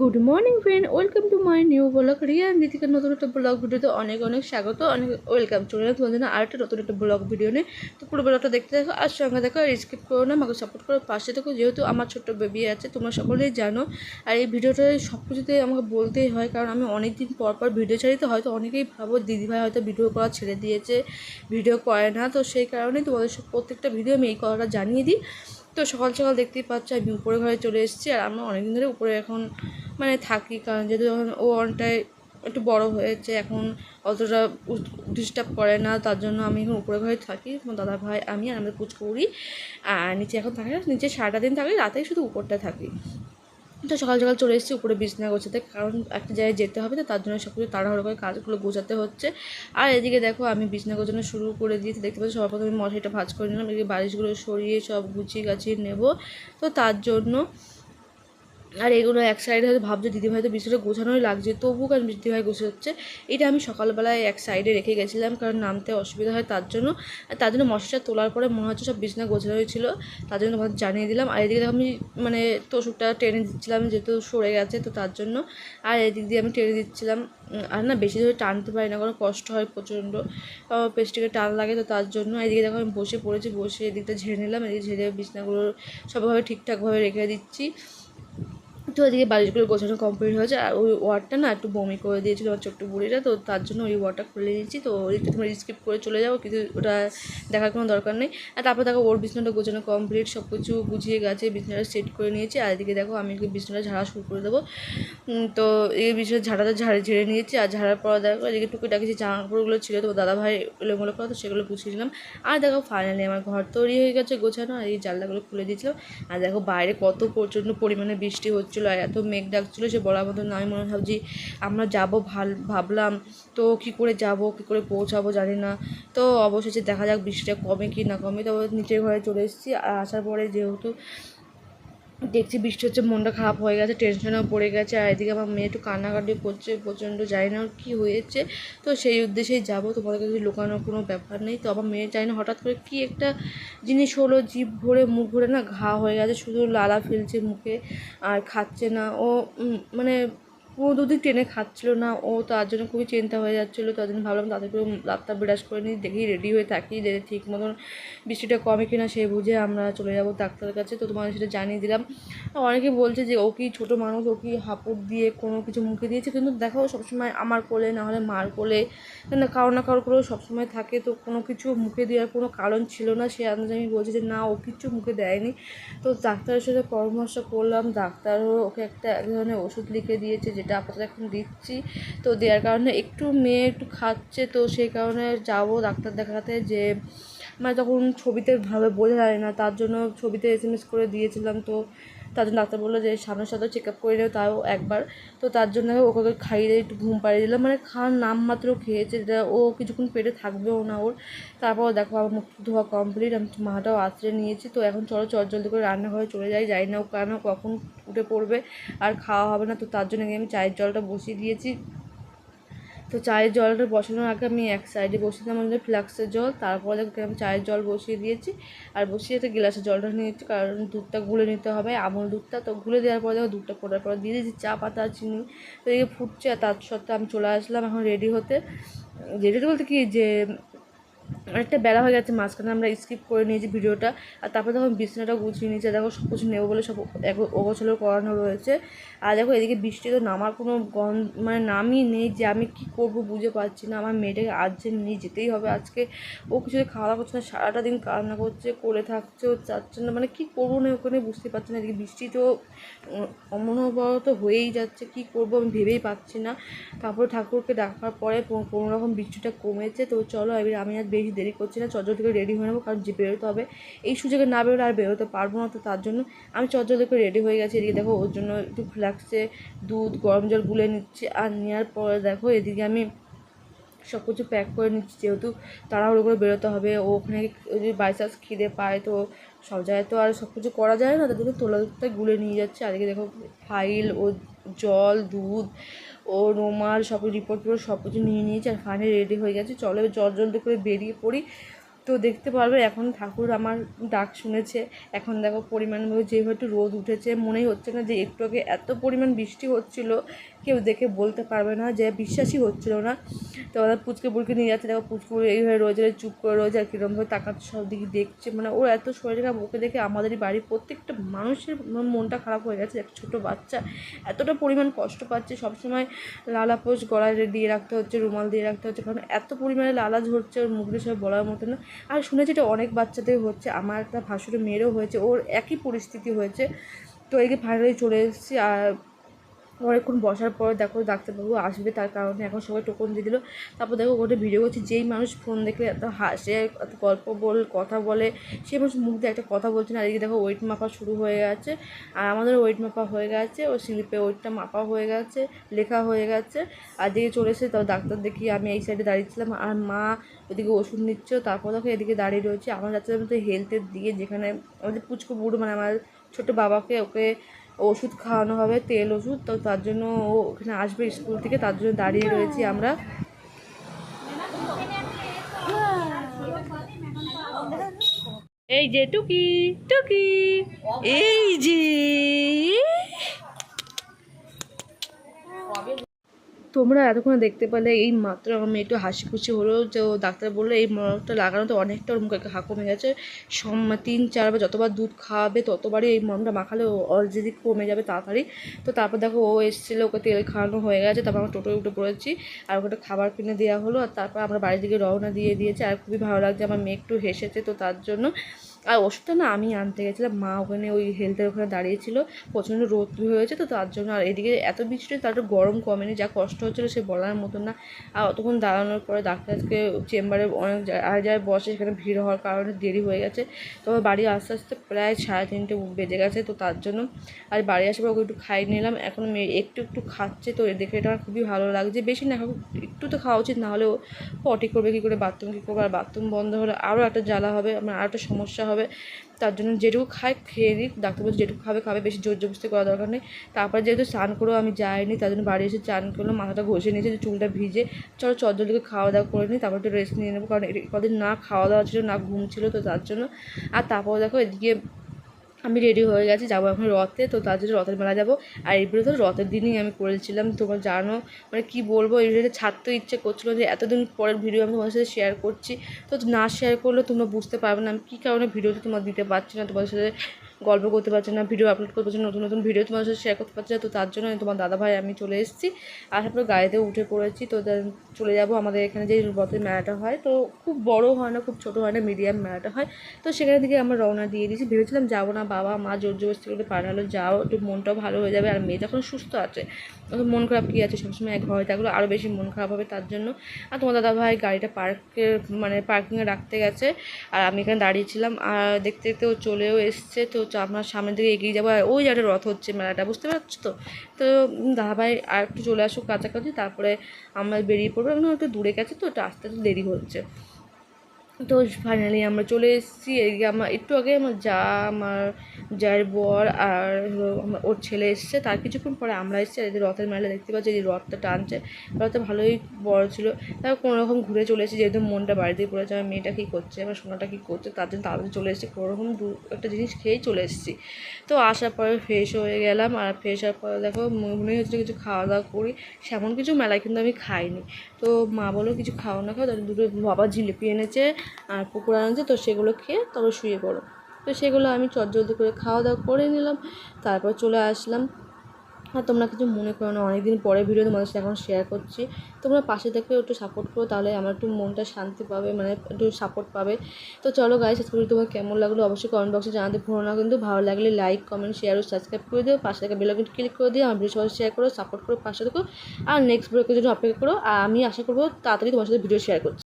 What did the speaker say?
Good morning friend welcome to my new blog Riya রিতিকার নতুন একটা blog ভিডিওতে অনেক অনেক স্বাগত, অনেক ওয়েলকাম চলে এলাম তোমাদের জন্য আরেকটা নতুন একটা ব্লগ ভিডিও নিয়ে। তো পুরো ব্লগটা দেখতে দেখো আর সঙ্গে দেখো আর স্কিপ করো না, আমাকে সাপোর্ট করো, পাশে দেখো যেহেতু আমার ছোট্ট বেবি আছে, তোমরা সকলেই জানো। আর এই ভিডিওটা সব কিছুতে আমাকে বলতেই হয়, কারণ আমি অনেক দিন পর পর ভিডিও ছাড়ি, তো হয়তো অনেকেই ভাবো দিদিভাই হয়তো ভিডিও করা ছেড়ে দিয়েছে ভিডিও করে না। তো সেই কারণেই তোমাদের প্রত্যেকটা ভিডিও আমি এই কথাটা জানিয়ে দিই। তো সকাল সকাল দেখতেই পাচ্ছ, আমি উপরে ঘরে চলে এসেছি আর আমরা অনেকদিন ধরে উপরে এখন মানে থাকি, কারণ যেহেতু যখন ও অনেকটাই একটু বড় হয়েছে, এখন অতটা ডিস্টার্ব করে না, তার জন্য আমি এখন উপরে ঘরে থাকি। দাদা ভাই, আমি আর আমাদের কুচকুড়ি, আর নিচে এখন থাকে নিচে সারাটা দিন থাকি, রাতেই শুধু উপরটা থাকি। তো সকাল সকাল চলে এসেছি উপরে বিছনা গোছাতে, কারণ একটা জায়গায় যেতে হবে তো তার জন্য সব কিছু তাড়াহুড়ো করে কাজগুলো গোছাতে হচ্ছে। আর এদিকে দেখো আমি বিছনা গোছানো শুরু করে দিয়েছি, দেখতে পাচ্ছি সবার প্রথমে মশাইটা ভাজ করে নিলাম, এদিকে বালিশগুলো সরিয়ে সব গুছিয়ে গাছিয়ে নেব। তো তার জন্য আর এগুলো এক সাইডে হয়তো ভাবছে, দিদিভাই তো বিষয়টা গোছানোই লাগছে তবু কারণ দিদিভাই হচ্ছে এটা আমি সকালবেলায় এক সাইডে রেখে গেছিলাম, কারণ নামতে অসুবিধা হয় তার জন্য। আর তার জন্য মশাটা তোলার পরে মনে হচ্ছে সব বিছনা গোছানো হয়েছিল, তার জন্য তোমাদের জানিয়ে দিলাম। আর এদিকে আমি মানে তোষকটা টেনে দিচ্ছিলাম, যেহেতু সরে গেছে তো তার জন্য। আর এদিক দিয়ে আমি টেনে দিচ্ছিলাম আর না বেশি ধরে টানতে পারি না কোনো কষ্ট হয় প্রচণ্ড। পেস্টিকে টান লাগে তো তার জন্য। এদিকে দেখো আমি বসে পড়েছি, বসে এদিকটা ঝেড়ে নিলাম, এদিকে ঝেড়ে বিছনাগুলো সবভাবে ঠিকঠাকভাবে রেখে দিচ্ছি। তো ওইদিকে বালিশগুলো গোছানো কমপ্লিট হয়েছে, আর ওই ওয়ার্ডটা না একটু বমি করে দিয়েছিলো আমার ছোট্ট বুড়িটা, তো তার জন্য ওই ওয়ার্ডটা খুলে দিয়েছি তো ওইটা তোমরা স্কিপ করে চলে যাব, কিন্তু ওটা দেখার কোনো দরকার নেই। আর তারপর দেখো ওর বিছনাটা গোছানো কমপ্লিট সব কিছু গুছিয়ে গেছে বিছনাটা সেট করে নিয়েছি। আর এদিকে দেখো আমি বিছনাটা ঝাড়া শুরু করে দেবো। তো এই বিছনাটা ঝাড়াটা ঝাড়ে ঝেড়ে নিয়েছি, আর ঝাড়ার পর দেখো এদিকে টুকিটাকি যে জামা কাপড়গুলো ছিল, তো দাদা ভাই এলোমেলো করা তো সেগুলো গুছিয়ে নিলাম। আর দেখো ফাইনালি আমার ঘর তৈরি হয়ে গেছে গোছানো, আর এই জানলাগুলো খুলে দিয়েছিলাম। আর দেখো বাইরে কত প্রচণ্ড পরিমাণে বৃষ্টি হচ্ছিল আর এত মেঘ ডাকছিলো সে বলার মতন আমি মনে ভাবছি, আমরা যাব ভালো, ভাবলাম, তো কি করে যাব, কি করে পৌঁছাবো জানি না। তো অবশেষে দেখা যাক বৃষ্টিটা কমে কি না কমে। তো নিচের ঘরে চলে এসেছি, আর আসার পরে যেহেতু দেখছি বৃষ্টি হচ্ছে, মনটা খারাপ হয়ে গেছে টেনশনেও পড়ে গেছে, আর এদিকে আমার মেয়ে একটু কান্নাকাটি করছে, প্রচণ্ড জানি না কী হয়েছে। তো সেই উদ্দেশ্যেই যাব তোমাদের কাছে লুকানোর কোনো ব্যাপার নেই। তো আমার মেয়ে জানি না হঠাৎ করে কি একটা জিনিস হলো, জিভ ভরে, মুখ ভরে না ঘা হয়ে গেছে, শুধু লালা ফেলছে মুখে আর খাচ্ছে না। ও মানে ও দুদিন টেনে খাচ্ছিল না, ও তার জন্য খুবই চিন্তা হয়ে যাচ্ছিল, তার জন্য ভাবলাম তাদের করে বিরাজ করে নিই, দেখি রেডি হয়ে থাকি যে ঠিক মতন বৃষ্টিটা কমে কিনা সে বুঝে আমরা চলে যাব ডাক্তারের কাছে, তো তোমাদের সেটা জানিয়ে দিলাম। অনেকে বলছে যে ও কি ছোটো মানুষ, ও কি হাঁপুর দিয়ে কোনো কিছু মুখে দিয়েছে, কিন্তু দেখো সবসময় আমার কোলে, না হলে মার কোলে, না কারও না কারও কোলেও সবসময় থাকে, তো কোনো কিছু মুখে দেওয়ার কোনো কারণ ছিল না, সে আন্দাজে আমি বলছি যে না, ও কিছু মুখে দেয়নি। তো ডাক্তারের সাথে পরামর্শ করলাম, ডাক্তারও ওকে একটা এক ধরনের ওষুধ লিখে দিয়েছে যেটা আপাতত এখন দিচ্ছি। তো দেওয়ার কারণে একটু মেয়ে একটু খাচ্ছে, তো সেই কারণে যাব ডাক্তার দেখাতে যে মানে তখন ছবিতে ভাবে বোঝা যায় না, তার জন্য ছবিতে এস এম এস করে দিয়েছিলাম, তো তার জন্য ডাক্তার বলল যে, সামনের সাথে চেক আপ করে নেবে তাও একবার। তো তার জন্য ওকে খাইয়ে দিয়ে একটু ঘুম পাড়িয়ে দিলাম। মানে খাওয়ার নাম মাত্র খেয়েছে যেটা, ও কিছুক্ষণ পেটে থাকবেও না ওর। তারপর দেখো আমার মুখ ধোয়া কমপ্লিট আমি মাটাও আশ্রে নিয়েছি। তো এখন চলো চট জলদি করে রান্নাঘরে চলে যাই। যাই না ও কেন কখন উঠে পড়বে আর খাওয়া হবে না। তো তার জন্য আমি চায়ের জলটা বসিয়ে দিয়েছি। তো চায়ের জলটা বসানোর আগে আমি এক সাইডে বসিয়ে দিলাম আমাদের ফ্লাক্সের জল, তারপরে আমি চায়ের জল বসিয়ে দিয়েছি। আর বসিয়ে তো গ্লাসের জলটা নিয়েছি, কারণ দুধটা গুলে নিতে হবে, আমল দুধটা। তো গুলে দেওয়ার পরে দেখো দুধটা ফোটার পর দিয়ে দিয়েছি চা পাতা চিনি। তো এদিকে ফুটছে, আর তার সত্ত্বে আমি চলে আসলাম এখন রেডি হতে। রেডি বলতে কি যে অনেকটা বেলা হয়ে গেছে, মাঝখানে আমরা স্কিপ করে নিয়েছি ভিডিওটা। আর তারপরে যখন বিছানাটা গুছিয়ে নিয়েছে দেখো সব কিছু নেব বলে সব ওগোছলো করানো রয়েছে। আর দেখো এদিকে বৃষ্টি তো নামার কোনো গন মানে নামই নেই যে আমি কি করব বুঝে পাচ্ছি না। আমার মেয়েটাকে আজ যে নিয়ে যেতেই হবে আজকে। ও কিছু খাওয়া করছে না, সারাটা দিন কান্না করছে করে থাকছে, ও চাচ্ছে না। মানে কী করব না ওখানে বুঝতে পারছি না। এদিকে বৃষ্টি তো অমনোবরত হয়েই যাচ্ছে, কি করব আমি ভেবেই পাচ্ছি না। তারপর ঠাকুরকে ডাকার পরে কোনো রকম বৃষ্টিটা কমেছে। তো চলো এবার আমি আর বেশি দেরি করছি না। চজ্জল থেকে রেডি হয়ে নেব, কারণ যে বেরোতে হবে, এই সুযোগে না বেরোলে আর বেরোতে পারব না তো তার জন্য আমি চজ্জল থেকে রেডি হয়ে গেছি। এদিকে দেখো, ওর জন্য একটু ফ্লাক্সে দুধ, গরম জল গুলে নিচ্ছি, আর নেওয়ার পরে দেখো এদিকে আমি সব কিছু প্যাক করে নিচ্ছি, যেহেতু তাড়াহুড়ো করে বেরোতে হবে। ও ওখানে যদি বাই চান্স খিদে পায়, তো সব জায়গায় তো আর সব কিছু করা যায় না, তাদেরকে তোলা দুধটা গুলে নিয়ে যাচ্ছে। আর এদিকে দেখো ফাইল ও জল, দুধ ও, রুমাল, সব রিপোর্ট পুরো সব কিছু নিয়ে নিয়েছে আর ফাইনে রেডি হয়ে গেছে। চলো জল জলদি করে বেরিয়ে পড়ি। তো দেখতে পারবে, এখন ঠাকুর আমার ডাক শুনেছে। এখন দেখো পরিমাণ যেহেতু রোদ উঠেছে, মনেই হচ্ছে না যে একটু আগে এত পরিমাণ বৃষ্টি হচ্ছিল। কেউ দেখে বলতে পারবে না, যে বিশ্বাসই হচ্ছিল না। তো ওরা পুচকে বুড়কে নিয়ে যাচ্ছে, দেখো পুচকে বুড়ি এইভাবে রোজে চুপ করে রোজ আর কীরকমভাবে তাকাচ্ছে, সব দিকে দেখছে। মানে ও এত শরীর ওকে দেখে আমাদেরই বাড়ির প্রত্যেকটা মানুষের মানে মনটা খারাপ হয়ে গেছে। একটা ছোটো বাচ্চা এতটা পরিমাণ কষ্ট পাচ্ছে, সবসময় লালাপোষ গলায় দিয়ে রাখতে হচ্ছে, রুমাল দিয়ে রাখতে হচ্ছে। কারণ এত পরিমাণে লালা ঝরছে ওর মুখ সব বলার মতো না। আর শুনেছি এটা অনেক বাচ্চাদের হচ্ছে, আমার একটা ভাসুরের মেয়েরও হয়েছে, ওর একই পরিস্থিতি হয়েছে। তো একে ফাইনালি চলে এসেছি, আর অনেকক্ষণ বসার পর দেখো ডাক্তারবাবু আসবে, তার কারণে এখন সবাই টোকন দিয়ে দিল। তারপর দেখো ওটা ভিডিও করছে, যেই মানুষ ফোন দেখলে এত হাসে, এত গল্প বল, কথা বলে, সেই মানুষ মুখ দিয়ে একটা কথা বলছে না। এদিকে দেখো ওয়েট মাপা শুরু হয়ে গেছে, আর আমাদের ওয়েট মাপা হয়ে গেছে, ও স্লিপে ওয়েটটা মাপা হয়ে গেছে, লেখা হয়ে গেছে। আর দিকে চলে এসে তাও ডাক্তার দেখি, আমি এই সাইডে দাঁড়িয়েছিলাম, আর মা ওদিকে ওষুধ নিচ্ছ। তারপর দেখো এদিকে দাঁড়িয়ে রয়েছে, আমার যাচ্ছে হেলথের দিকে যেখানে আমাদের পুচকু বুড়ো মানে আমার ছোটো বাবাকে, ওকে ওষুধ খাওয়ানো হবে, তেল, ওষুধ, তো তার জন্য ও ওখানে আসবে স্কুল থেকে, তার জন্য দাঁড়িয়ে রয়েছি আমরা। এই যে টুকি টুকি, এই যে তোমরা এতক্ষণ দেখতে পেলে এই মাত্র মেয়ে একটু হাসি খুশি হলো যে ডাক্তার বলল এই মলমটা লাগানো তো অনেকটা ওর মুখে হা কমে গেছে। সম তিন চারবার যতবার দুধ খাওয়াবে ততবারই এই মলমটা মাখালে অলরেডি কমে যাবে তাড়াতাড়ি। তো তারপর দেখো ও এসেছিল, ওকে তেল খাওয়ানো হয়ে গেছে, তারপর আমরা টোটোয় উঠে পড়েছি আর ওকে খাবার কিনে দেওয়া হলো আর তারপর আমরা বাড়ির দিকে রওনা দিয়ে দিয়েছি। আর খুবই ভালো লাগছে, আমার মেয়ে একটু হেসেছে তো তার জন্য। আর ওষুধটা না আমি আনতে গেছিলাম, মা ওখানে ওই হেলথের ওখানে দাঁড়িয়েছিল, প্রচণ্ড রোদ হয়েছে তো তার জন্য। আর এদিকে এত বৃষ্টি, তার গরম কমেনি, যা কষ্ট হচ্ছিল সে বলার মতো না। আর অতক্ষণ দাঁড়ানোর পরে ডাক্তারকে চেম্বারে অনেক আর যায় বসে সেখানে ভিড় হওয়ার কারণে দেরি হয়ে গেছে। তবে বাড়ি আস্তে আস্তে প্রায় সাড়ে তিনটে বেজে গেছে তো তার জন্য। আর বাড়ি আসার পর ওকে একটু খাই নিলাম, এখন মেয়ে একটু একটু খাচ্ছে তো দেখে এটা আমার খুবই ভালো লাগছে। বেশি না একটু তো খাওয়া উচিত না হলেও পটি করবে, কী করে বাথরুম কী করবে, আর বাথরুম বন্ধ হলে আরও একটা জ্বালা হবে আমার আরও একটা সমস্যা হবে। তার জন্য যেটুকু খায় খেয়ে নিই ডাক্তার বলছে যেটুকু খাবে খাবে। বেশি জোর জবস্তি করা দরকার নেই। তারপরে যেহেতু স্নান করেও আমি যাইনি, তার জন্য বাড়ি এসে চান করলাম, মাথাটা ঘষে নিয়েছে চুলটা ভিজে। চলো চদ্দলিকে খাওয়া দাওয়া করে নিই, তারপর একটু রেস্ট নিয়ে নেব। কারণ কদিন না খাওয়া দাওয়া ছিল, না ঘুম ছিল, তো তার জন্য। আর তারপর দেখো এদিকে আমি রেডি হয়ে গেছি, যাব এখন রথে, তো তার জন্য রথের মেলা যাব। আর এই তো রথের দিনই আমি করেছিলাম, তোমার জানো মানে কি বলব এই ছাড়তে ইচ্ছে করছিল যে এতদিন পরের ভিডিও আমি তোমার সাথে শেয়ার করছি। তো না শেয়ার করলে তোমরা বুঝতে পারবে না, আমি কী কারণে ভিডিওটা তোমার দিতে পারছি না তোমার সাথে গল্প করতে পারছি না ভিডিও আপলোড করতে পারছি নতুন নতুন ভিডিও তোমাদের সাথে শেয়ার করতে পারছি না, তো তার জন্য তোমার দাদা ভাই, আমি চলে এসেছি। আসার পর গাড়িতে উঠে পড়েছি, তো চলে যাব আমাদের এখানে যে রথের মেলাটা হয়, তো খুব বড় হয় না, খুব ছোট হয় না মিডিয়াম মেলাটা হয়। তো সেখানে থেকে আমরা রওনা দিয়ে দিয়েছি। ভেবেছিলাম যাব না, বাবা, মা জোর জবরদস্তি করে পাঠালো যাও, একটু মনটাও ভালো হয়ে যাবে, আর মেয়ে যখন সুস্থ আছে। তখন মন খারাপ কী আছে? সবসময় এক ঘরে থাকলে আরও বেশি মন খারাপ হবে তার জন্য। আর তোমার দাদা ভাই গাড়িটা পার্কে মানে পার্কিংয়ে রাখতে গেছে, আর আমি এখানে দাঁড়িয়েছিলাম আর দেখতে দেখতে ও চলেও এসছে, তো আমরা সামনের দিকে এগিয়ে যাব, আর ওই জায়গাটা রথ হচ্ছে মেলাটা, বুঝতে পারছ তো? তো দাদা ভাই আর একটু চলে আসুক কাছাকাছি, তারপরে আমরা বেরিয়ে পড়ব এখন একটু দূরে গেছে তো আস্তে আসতে দেরি হচ্ছে। তো ফাইনালি আমরা চলে এসেছি। এদিকে আমার, একটু আগে আমার যা, আমার যার বর আর ওর ছেলে এসছে। তার কিছুক্ষণ পরে আমরা এসেছি আর এদের রথের মেলা দেখতে পাচ্ছি যে রথটা টানছে। রথটা ভালোই বড় ছিল। তারপর কোনো রকম ঘুরে চলে এসেছি, যেহেতু মনটা বাড়িতেই পড়েছে আমার মেয়েটা কী করছে, আমার সোনাটা কী করছে, তার জন্য তাড়াতাড়ি চলে এসেছি। কোনো রকম দু, একটা জিনিস খেয়েই চলে এসেছি। তো আসার পরে ফ্রেশ হয়ে গেলাম আর ফ্রেশ হওয়ার পরে দেখো, মনে হচ্ছিল কিছু খাওয়া দাওয়া করি। সেমন কিছু মেলায় কিন্তু আমি খাইনি। তো মা বলো কিছু খাও না খাও, তাহলে দুটো বাবা জিলিপি এনেছে আর পুকুর আনছে তো সেগুলো খেয়ে তবে শুয়ে পড়ো। তো সেগুলো আমি চটজলদি করে খাওয়া দাওয়া করে নিলাম, তারপর চলে আসলাম। আর তোমরা কিছু মনে করো না, অনেকদিন পরে ভিডিও তোমাদের সাথে এখন শেয়ার করছি। তোমরা পাশে থেকে একটু সাপোর্ট করো, তাহলে আমার একটু মনটা শান্তি পাবে মানে একটু সাপোর্ট পাবে। তো চলো আজকে ভিডিও তোমার কেমন লাগল অবশ্যই কমেন্ট বক্সে জানাতে ভুলো না, কিন্তু ভালো লাগলে লাইক কমেন্ট শেয়ার ও সাবস্ক্রাইব করে দিও। পাশে থেকে বেলাইকন ক্লিক করে দিও, আমার ভিডিও সবাই শেয়ার করো সাপোর্ট করো, পাশে থেকো। আর নেক্সট ভিডিওর জন্য অপেক্ষা করো আর আমি আশা করব তাড়াতাড়ি তোমার সাথে ভিডিও শেয়ার করছি।